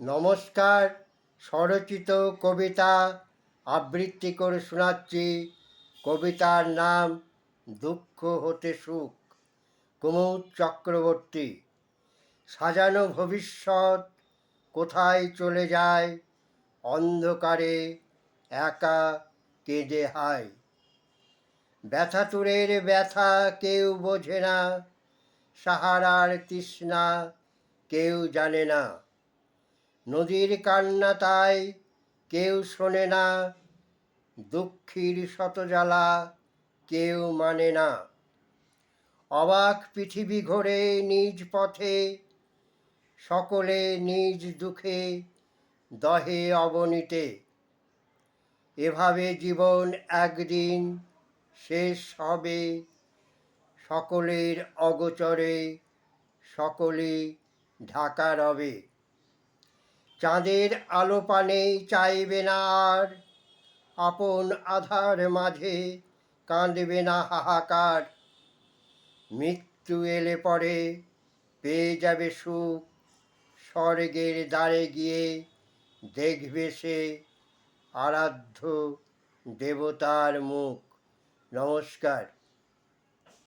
নমস্কার, স্বরচিত কবিতা আবৃত্তি করে শোনাচ্ছি। কবিতার নাম দুঃখ হতে সুখ, কুমুদ চক্রবর্তী। সাজানো ভবিষ্যৎ কোথায় চলে যায়? অন্ধকারে একা কেঁদে হায়। ব্যথাতুরের ব্যথা কেউ বোঝে না, সাহারার তৃষ্ণা কেউ জানে না। নদীর কান্না তাই কেউ শোনে না, দুঃখীর শতজ্বালা কেউ মানে না। অবাক পৃথিবী ঘোরে নিজ পথে, সকলে নিজ দুঃখে দহে অবনীতে। এভাবে জীবন একদিন শেষ হবে, সকলের অগোচরে সকলে ঢাকা রবে। চাঁদের আলো পানে চাইবে না আর। আপন আধার মাঝে কাঁদবে না হাহাকার। মৃত্যু এলে পরে পেয়ে যাবে সুখ। স্বর্গের দ্বারে গিয়ে দেখবে সে আরাধ্য দেবতার মুখ। নমস্কার।